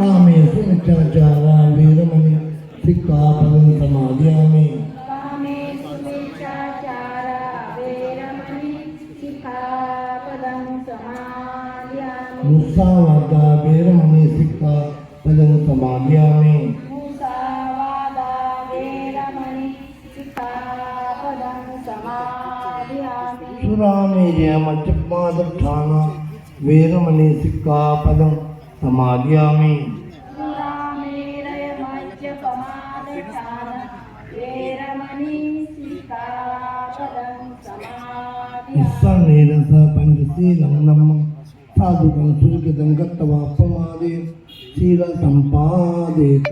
ఆమెకు మిత్రచార వీరమణి సిక్కాపదం సమాధి ఆమె ముసావాత వీరమణి సిక్కా పదం సమాధి ఆమె సురామేయ మధ్య మాధవ ఠానా వీరమణి సిక్కా పదం समादयामि सुरामेरय मज्जपमादठान वेरमणि शिखापदं समादयामि निस्सन्नेरस पञ्चशीलं नमः साधुकं सुरकृतं गत्वा प्रमादे शीलसम्पादेत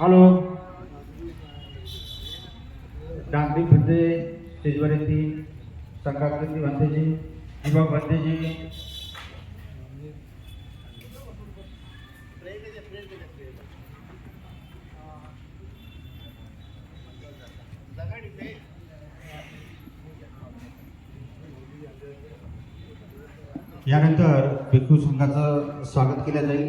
हॅलो. डांगरी भंते स्टेजवरती संक्रांती भंतेजी दिवा भंतेजी यानंतर भिक्खू संघाचं स्वागत केलं जाईल.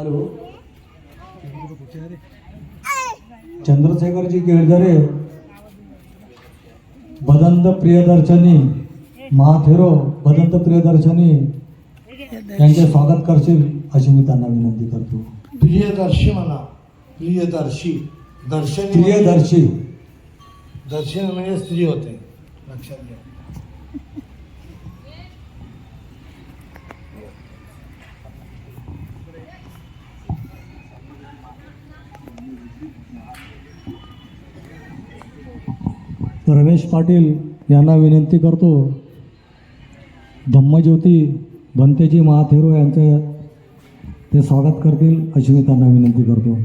हॅलो. चंद्रशेखरजी गिरधरे बदंत प्रियदर्शनी महाथेरो बदंत प्रियदर्शनी यांचे स्वागत करशील अशी मी त्यांना विनंती करतो. प्रियदर्शी म्हणा. प्रियदर्शी. दर्शन म्हणजे- प्रियदर्शी. दर्शन म्हणजे स्त्री होते. लक्षात घ्या. रमेश पाटील यांना विनंती करतो धम्मज्योती भंतेजी महाथेरो यांचं ते स्वागत करतील अशी मी त्यांना विनंती करतो.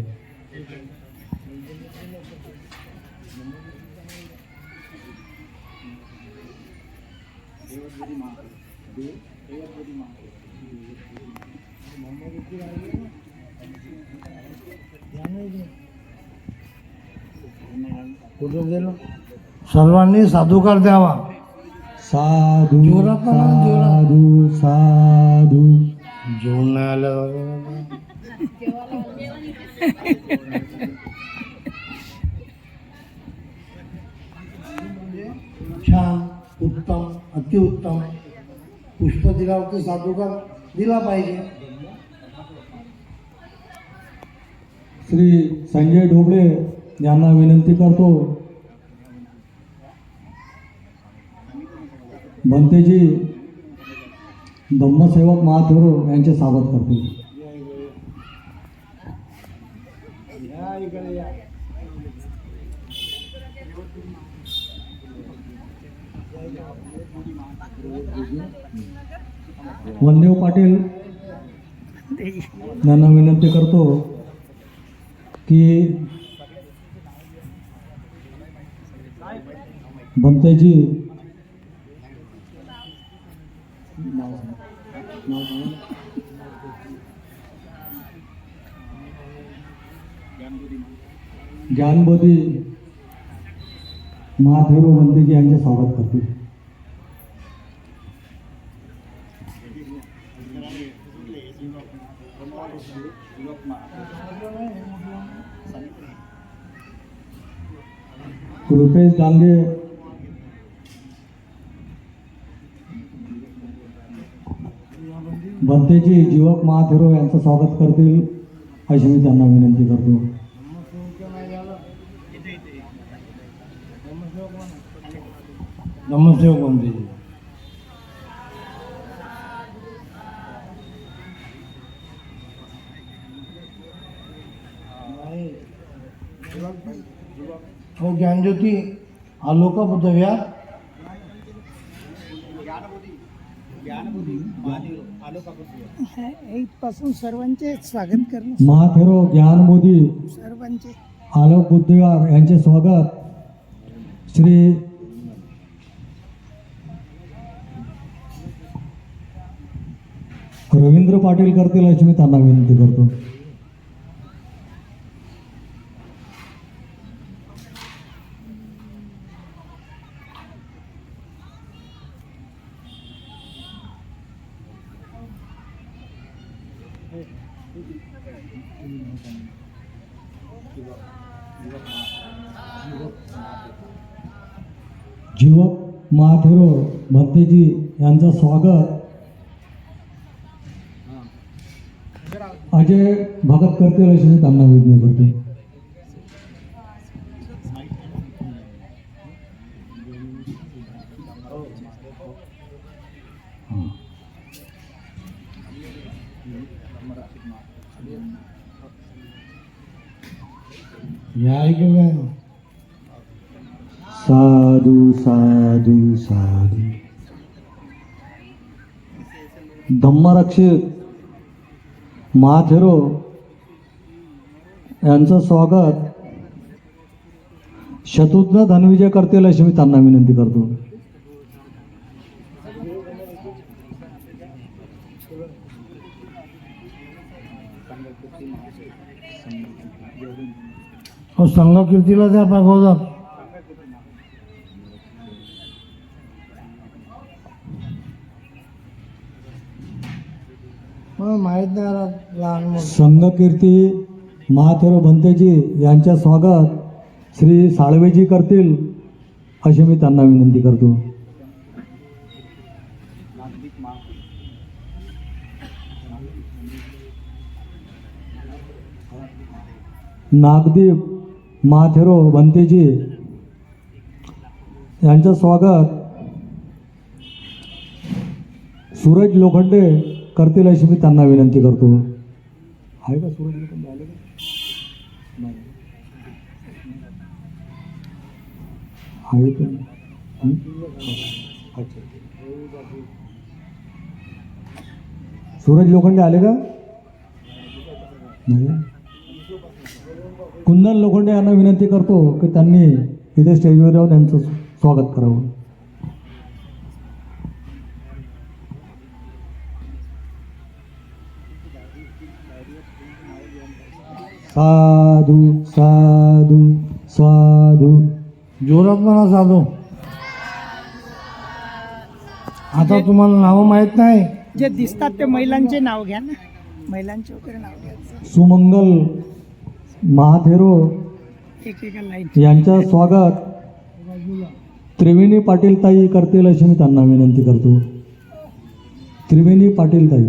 सर्वांनी साधुकार द्यावा. साधू. साधू साधू. जेवण आलं छान उत्तम अतिउत्तम. पुष्प दिल्यावरती साधुकार दिला पाहिजे. श्री संजय ढोबळे यांना विनंती करतो. भंतेजी धम्मसेवक महाथेरो यांचे स्वागत करतो. वनदेव पाटील यांना विनंती करतो की बनतेजी ज्ञानबोधी महादेव बनतेजी यांचे स्वागत करते. रुपेश डांगे भंतेजी जीवक महाथेरो यांचं स्वागत करतील. अशी मी त्यांना विनंती करतो. नमस्ते कोणते हो ज्ञानज्योती आलोका बुद्धव्या पासून सर्वांचे स्वागत करणं महाथेरो ज्ञान मोदी सर्वांचे. आलोक बुद्धिवार यांचे स्वागत. श्री रवींद्र पाटील करतील अशी मी त्यांना विनंती करतो. महाथेरो भंतेजी यांचं स्वागत. अजय भगत करतील अशी त्यांना विनंती करतो या ऐकू काय साधू साधू साधू. धम्मरक्षित महाथेरो यांचं स्वागत शत्रुघ्न धनविजय करतील अशी मी त्यांना विनंती करतो. हो संघ कीर्तीला त्या पाठवतात मला माहीत नाही आता लहान संघकीर्ती महाथेरो भंतेजी यांच्या स्वागत श्री साळवेजी करतील अशी मी त्यांना विनंती करतो. नागदीप महाथेरो भंतेजी यांचं स्वागत सूरज लोखंडे करतील अशी मी त्यांना विनंती करतो. आहे का सूरज आले का? नाही. आहे का? अच्छा. सूरज लोखंडे आले का? नाही. कुंदन लोखंडे यांना विनंती करतो की त्यांनी इथे स्टेजवर राहून यांचं स्वागत करावं. साधू साधू साधू. जोरात म्हणा साधू. आता तुम्हाला नावं माहीत नाही? जे दिसतात ते महिलांचे नाव घ्या ना. महिलांचे वगैरे नाव घ्या. सुमंगल महाथेरो लाईन यांचं स्वागत. त्रिवेणी पाटील ताई करतील अशी मी त्यांना विनंती करतो. त्रिवेणी पाटील ताई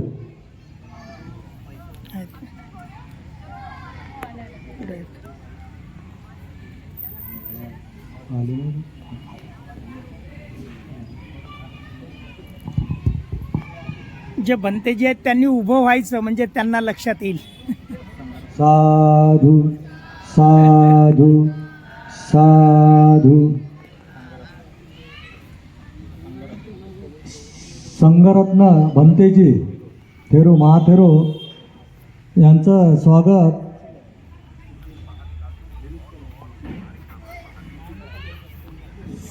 जे बनते जे आहेत त्यांनी उभं व्हायचं म्हणजे त्यांना लक्षात येईल. साधू साधू साधू. संगरत्न भंतेजी थेरो महाथेरो यांचं स्वागत.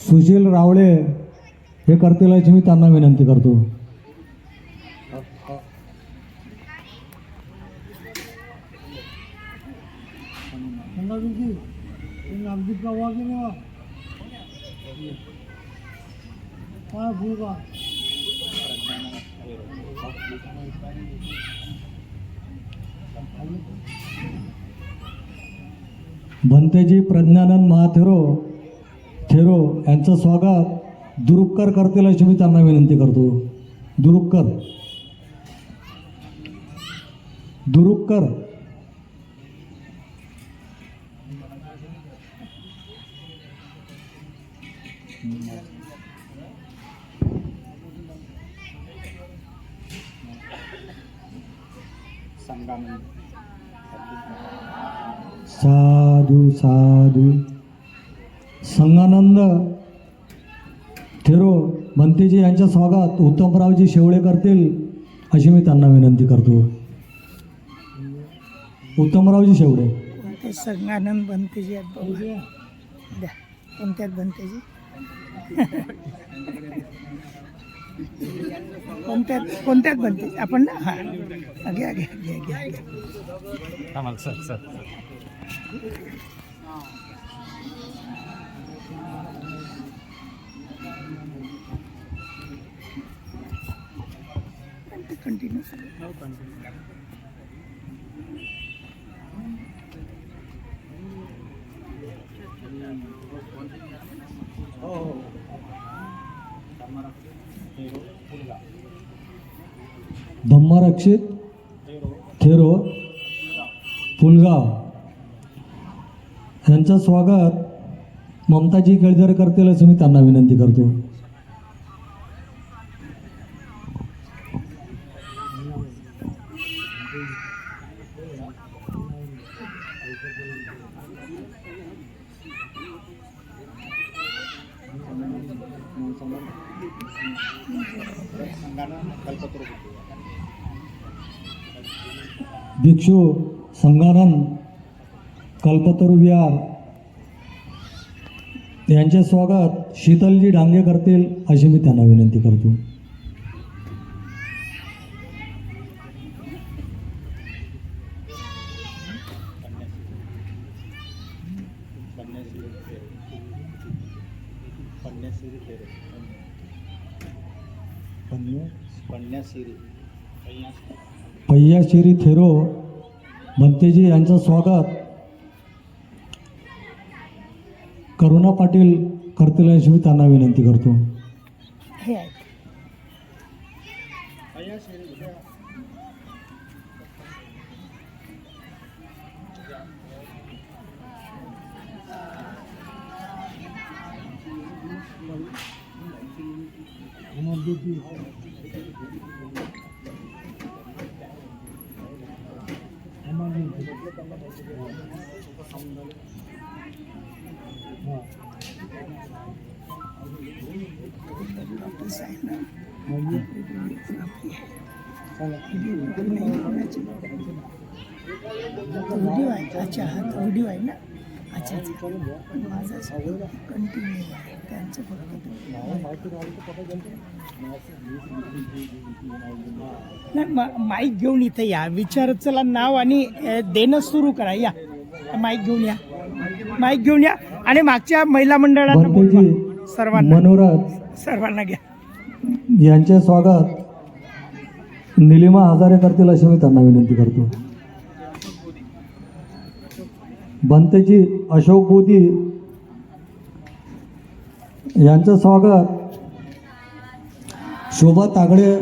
सुशील रावळे हे करतील अशी मी त्यांना विनंती करतो. सांगा तुमची अगदी प्रवाह की नाही काय फुल का भंतेजी प्रज्ञानंद महाथेरो थेरो यांचं स्वागत दुरुपकर करतील अशी मी त्यांना विनंती करतो दुरुपकर दुरुक्कर भंतेजी यांच्या स्वागत उत्तमरावजी शेवळे करतील अशी मी त्यांना विनंती करतो. उत्तमरावजी शेवडे. ते संगानंद बनतेजी आहेत बघू. द्या. कोणत्यात बनतेजी कोणत्यात कोणत्यात बनते? आपण ना? हां. घ्या घ्या घ्या घ्या घ्या कंटिन्यू धम्मरक्षित थेरो पुलगाव यांचं स्वागत ममताजी केळझर करतील असं मी त्यांना विनंती करतो भिक्षू संगानंद कल्पतरू विहार यांचे स्वागत शीतलजी डांगे करतील अशी मी त्यांना विनंती करतो पय्याशिरी थेरो भंतेजी यांचं स्वागत करुणा पाटील करतील अशी मी त्यांना विनंती करतो. व्हिडिओ आहे अच्छा हा व्हिडिओ आहे ना अच्छा अच्छा माझा कंटिन्यू आहे त्यांचं फक्त नाही माईक घेऊन इथं या विचार चला नाव आणि देणं सुरू करा या माईक घेऊन या माईक घेऊन या आणि मागच्या महिला भंतेजी सर्वांना मनोरथ सर्वांना घ्या. यांचे स्वागत. निलिमा हजारे करतील अशी मी त्यांना विनंती करतो. बनतेजी अशोक बोधी यांचं स्वागत. शोभा तागडे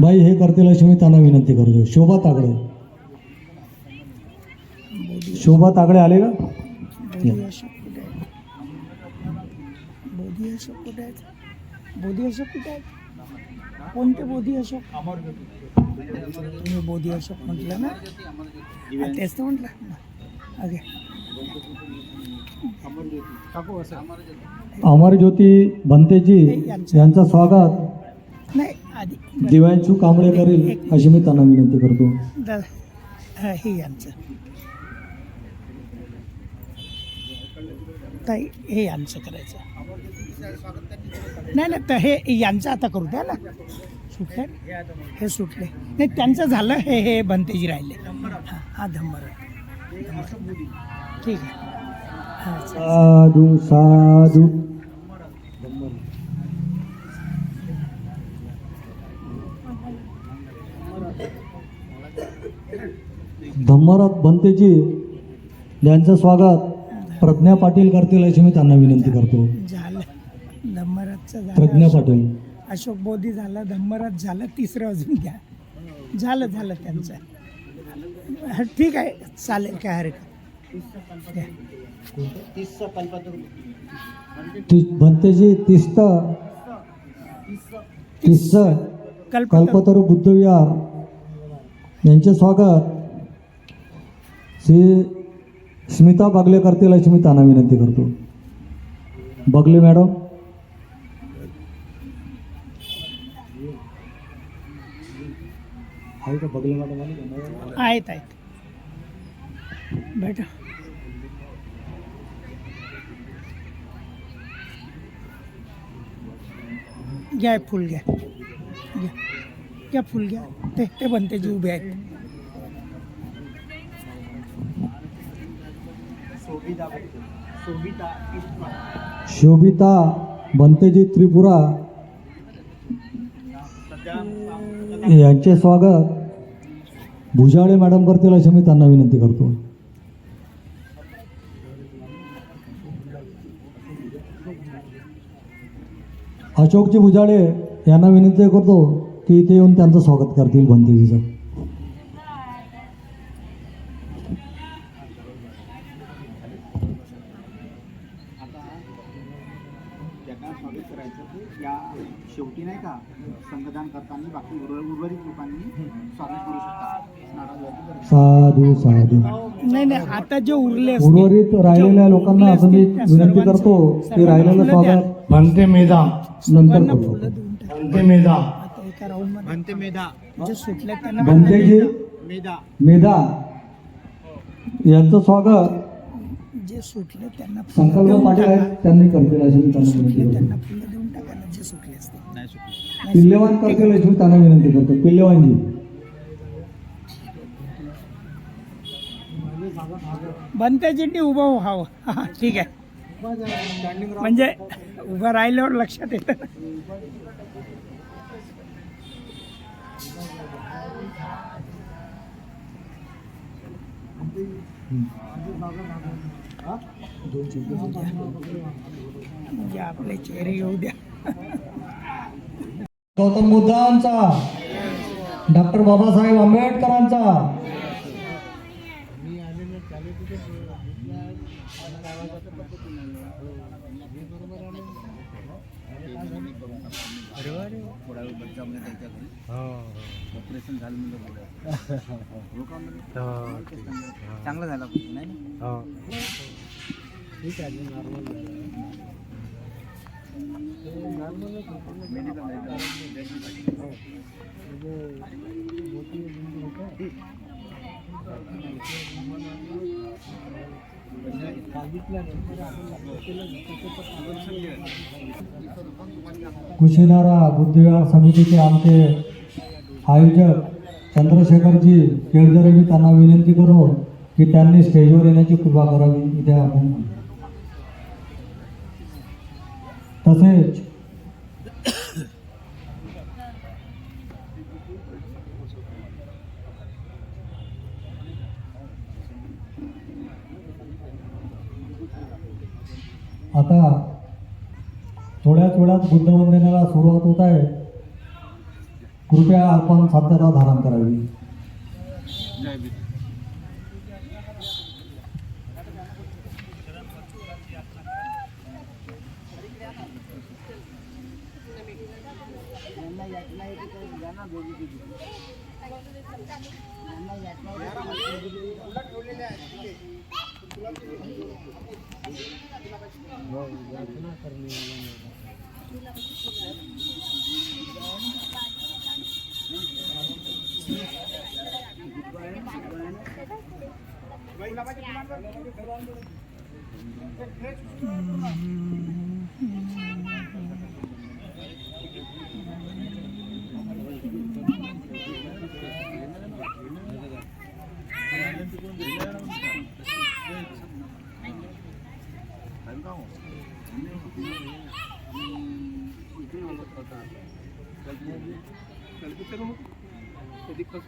बाई हे करतील अशी मी त्यांना विनंती करतो. शोभा तागडे. शोभा तागडे आले का? बोधी अशोक कुठे आहेत? बोधी अशोक कुठे आहेत? बोधी अशोक कुठे आहेत? कोणते बोधी अशोक? तुम्ही बोधी अशोक म्हटलं ना. तेच तर म्हटलं. ओके. अमरज्योती भंतेजी यांचं स्वागत. नाही आधी. दिव्यांशू कांबळे करील अशी मी त्यांना विनंती करतो. हा, हे यांचं. ताई हे यांचं करायचं. नाही नाही तर हे यांचं आता करू द्या ना. सुटले? हे सुटले. नाही त्यांचं झालं हे हे बनतेजी राहिले. हा हा धंबर ठीक आहे. साधू साधू. धम्मरथ बनतेजी यांचं स्वागत प्रज्ञा पाटील करतील अशी मी त्यांना विनंती करतो. झालं. प्रज्ञा पाटील. अशोक बोधी झालं धम्मराज झालं तिसरं अजून घ्या. झालं झालं त्यांचं. ठीक आहे चालेल काय हरकत भंतेजी तिस्त कल्प कल्पतरू बुद्धविहार. यांचे स्वागत. श्री स्मिता बागले करतील अशी मी त्यांना विनंती करतो. बगले मॅडम. आहे का बगले मॅडम आली? आहेत आहेत. बेटा घ्या फुल घ्या. घ्या. घ्या फुल घ्या. ते ते बनते जी उभे आहेत. शोभिता बनतेजी त्रिपुरा. यांचे स्वागत. भुजाळे मॅडम करतील अशी मी त्यांना विनंती करतो. अशोकजी भुजाळे यांना विनंती करतो की इथे येऊन त्यांचं स्वागत करतील भंतेजीचं करायचं की या शेवटी नाही का संगदान करताना बाकी उर्वर- उर्वरित लोकांनी स्वागत करू शकता. साधू साधू. नाही नाही आता जे उरले उर्वरित राहिलेल्या लोकांना असं मी विनंती करतो की राहिलेलं. स्वागत बनते मेधा. नंतर करतो. बनते मेधा. भन्ते मेधा. जे सुटले त्यांना बनतेजी मेधा. मेधा. यांचं स्वागत जे सुटले त्यांना संकल्प पाटील. आहेत त्यांनी करतील अशी त्यांना सुटले नाही. सुटली पिल्लेवान करतील अशी मी त्यांना विनंती करतो. पिल्लेवानजी. बनते जिंटी उभं व्हावं हा, ठीक आहे. म्हणजे उभं राहिल्यावर लक्षात येतं. म्हणजे आपले चेहरे येऊ द्या. गौतम बुद्धांचा डॉक्टर बाबासाहेब आंबेडकरांचा. ऑपरेशन झालं म्हणजे चांगलं झालं. नाही कुशीनारा बुद्धिविहार समितीचे आमचे आयोजक चंद्रशेखरजी केळजरे मी त्यांना विनंती करू की त्यांनी स्टेजवर येण्याची कृपा करावी इथे आपण तसेच आता थोड्याच वेळात बुद्धवंदनेला सुरुवात होत आहे. कृपया आपण साध्यता धारण करावी. ನನ್ನ ಯತ್ನ ಇಟ್ಟಿದ್ದ ಜನ ಹೋಗಿದ್ದೀವಿ ನನ್ನ ಯತ್ನ ಯೋಜನಾ ಕರ್ಮಿ